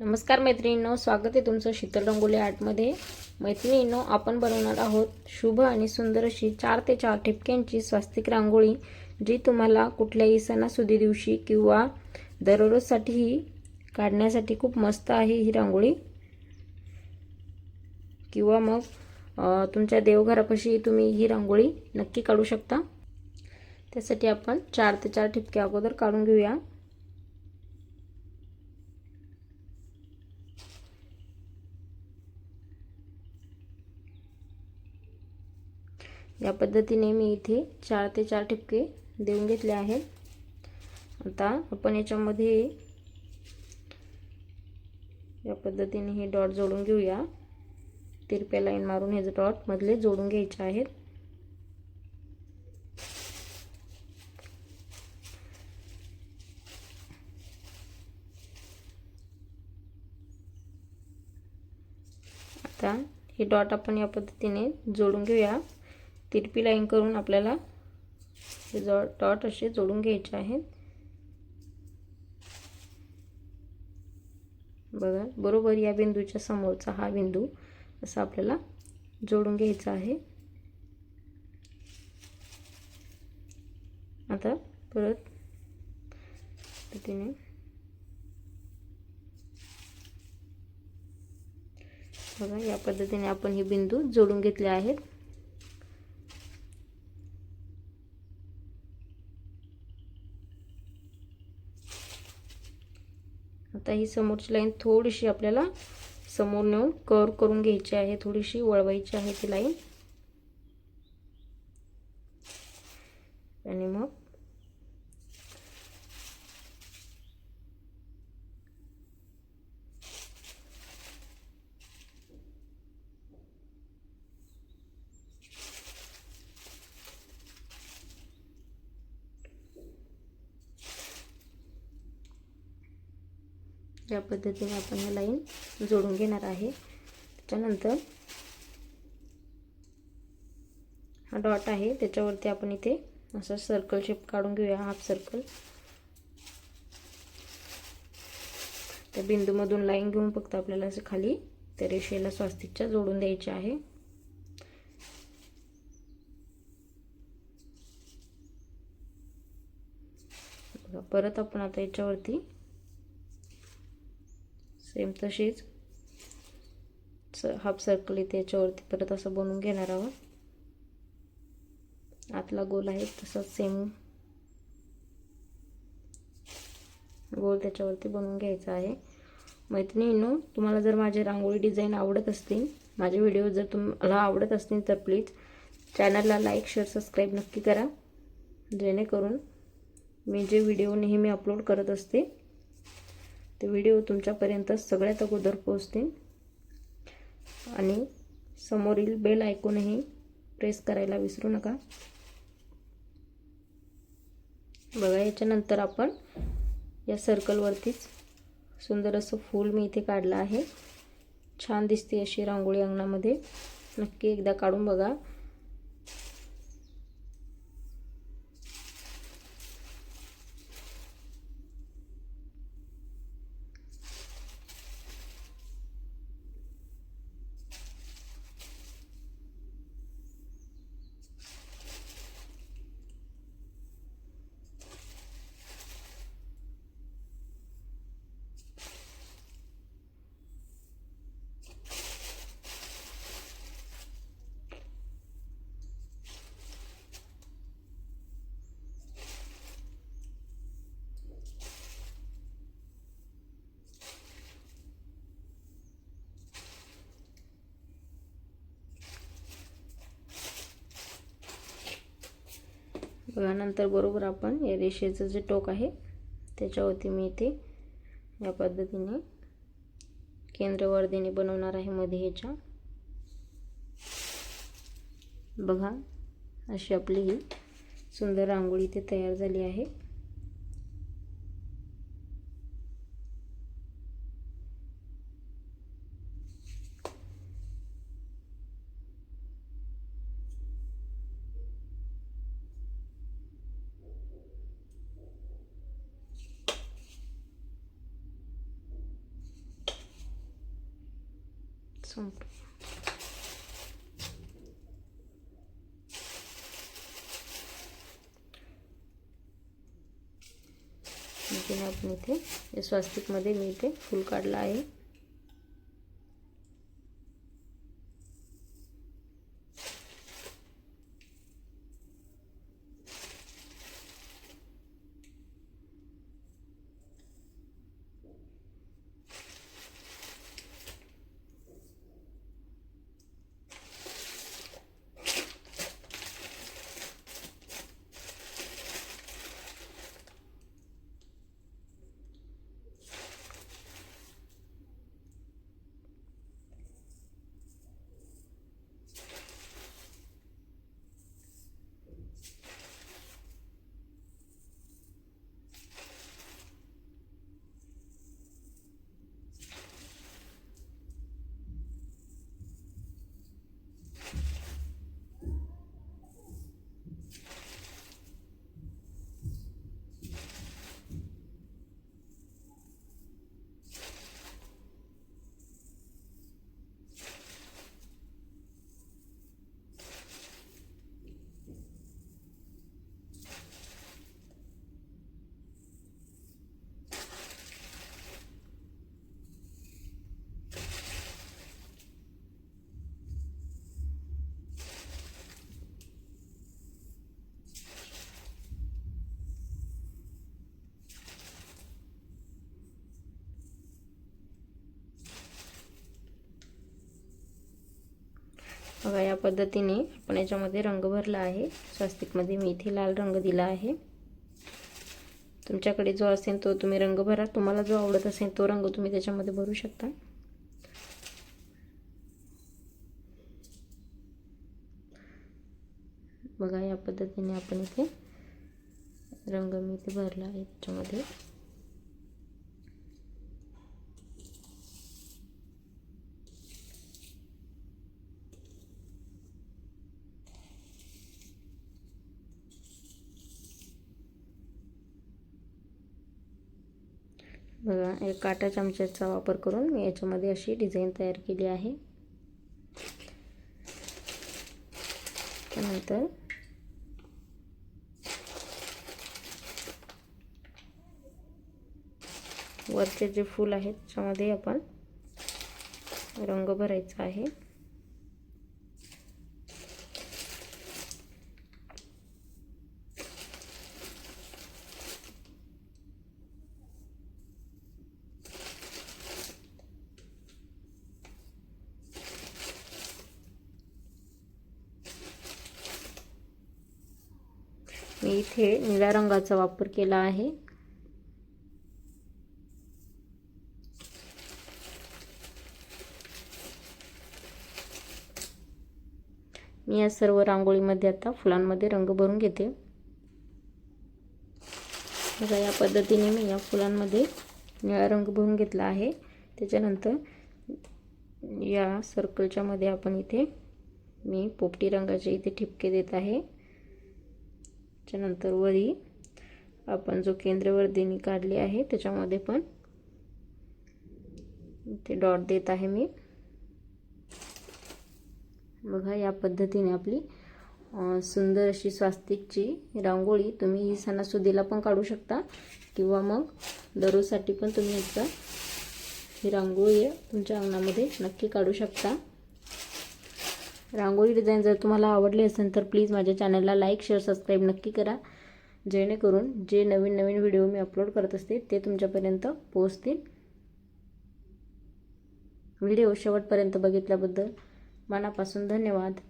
नमस्कार मैत्रिणींनो स्वागत आहे तुमचं शीतल रंगोली आर्टमध्ये मैत्रिणींनो आपण बनवणार आहोत शुभ आणि सुंदर अशी चार ते चार ठिपक्यांची स्वास्तिक रांगोळी जी तुम्हाला कुठल्याही सणासुदी दिवशी किंवा दररोजसाठीही काढण्यासाठी खूप मस्त आहे ही रांगोळी. किंवा मग तुमच्या देवघरापाशी तुम्ही ही रांगोळी नक्की काढू शकता. त्यासाठी आपण चार ते चार ठिपके अगोदर काढून घेऊया. या पद्धतीने मी इथे चार ते चार ठिपके देऊन घेतले आहेत. आता आपण याच्यामध्ये या पद्धतीने हे डॉट जोडून घेऊया. तिरप्या लाईन मारून हे डॉट मधले जोडून घ्यायचे आहेत. आता हे डॉट आपण या पद्धतीने जोडून घेऊया. तिरपी लाईन करून आपल्याला हे जॉ डॉट असे जोडून घ्यायचे आहेत. बघा बरोबर या बिंदूच्या समोरचा हा बिंदू असा आपल्याला जोडून घ्यायचा आहे. आता परत तिने बघा या पद्धतीने आपण हे बिंदू जोडून घेतले आहेत. आता ही समोरची लाईन थोडीशी आपल्याला समोर नेऊन कर्व करून घ्यायची आहे. थोडीशी वळवायची आहे ती लाईन आणि मग या पद्धतीने आपण लाईन जोडून घेणार आहे. त्याच्यानंतर हा डॉट आहे. त्याच्यावरती आपण इथे असं सर्कल शेप काढून घेऊया हाफ सर्कल त्या बिंदूमधून लाईन घेऊन फक्त आपल्याला असं खाली त्या रेषेला स्वास्तिकच्या जोडून द्यायचे आहे. परत आपण आता याच्यावरती सेम तशीच. हाफ सर्कल इथे याच्यावरती परत असं बनवून घेणार आहोत. आतला गोल आहे तसाच सेम गोल त्याच्यावरती बनवून घ्यायचा आहे. मैत्रिणींनो तुम्हाला जर माझे रांगोळी डिझाईन आवडत असतील माझे व्हिडिओ जर तुम्हाला आवडत असतील तर प्लीज चॅनलला लाईक शेअर सबस्क्राईब नक्की करा. जेणेकरून मी जे व्हिडिओ नेहमी अपलोड करत असते ते व्हिडिओ तुमच्यापर्यंत सगळ्यात अगोदर पोहोचतील. आणि समोरील बेल ऐकूनही प्रेस करायला विसरू नका. बघा याच्यानंतर आपण या सर्कलवरतीच सुंदर असं फूल मी इथे काढलं आहे. छान दिसते अशी रांगोळी अंगणामध्ये. नक्की एकदा काढून बघा. यानंतर बरोबर आपण या रेषेचं जे टोक आहे त्याच्यावरती मी इथे या पद्धतीने केंद्रवर्धीने बनवणार आहे मध्ये ह्याच्या. बघा अशी आपली ही सुंदर रांगोळी इथे तयार झाली आहे. संपलं आणखीन स्वास्तिकमध्ये मी फुल काढलं आहे बघा या पद्धतीने आपण याच्यामध्ये रंग भरला आहे. स्वस्तिकमध्ये मी इथे लाल रंग दिला आहे. तुमच्याकडे जो असेल तो तुम्ही रंग भरा. तुम्हाला जो आवडत असेल तो रंग तुम्ही त्याच्यामध्ये भरू शकता. बघा या पद्धतीने आपण इथे रंग मी इथे भरला आहे त्याच्यामध्ये. बघा एक काटा चमच्याचा वापर करून मी याच्यामध्ये अशी डिझाईन तयार केली आहे. त्यानंतर वरचे जे फूल आहेत त्याच्यामध्ये आपण रंग भरायचा आहे. मी इथे निळ्या रंगाचा वापर केला आहे. मी या सर्व रांगोळीमध्ये आता फुलांमध्ये रंग भरून घेते. बघा या पद्धतीने मी या फुलांमध्ये निळा रंग भरून घेतला आहे. त्याच्यानंतर या सर्कलच्यामध्ये आपण इथे मी पोपटी रंगाचे इथे ठिपके देत आहे. त्याच्यानंतर वरी आपण जो केंद्रवर्धिनी काढली आहे त्याच्यामध्ये पण ते डॉट देत आहे मी. बघा या पद्धतीने आपली सुंदर अशी स्वास्तिकची रांगोळी तुम्ही ही सणासुदीला पण काढू शकता. किंवा मग दररोजसाठी पण तुम्ही याचा ही रांगोळी तुमच्या अंगणामध्ये नक्की काढू शकता. रांगोळी डिझाईन जर तुम्हाला आवडली असेल तर प्लीज माझ्या चॅनलला लाईक शेअर सबस्क्राईब नक्की करा. जेणेकरून जे नवीन नवीन व्हिडिओ मी अपलोड करत असते ते तुमच्यापर्यंत पोहोचतील. व्हिडिओ शेवटपर्यंत बघितल्याबद्दल मनापासून धन्यवाद.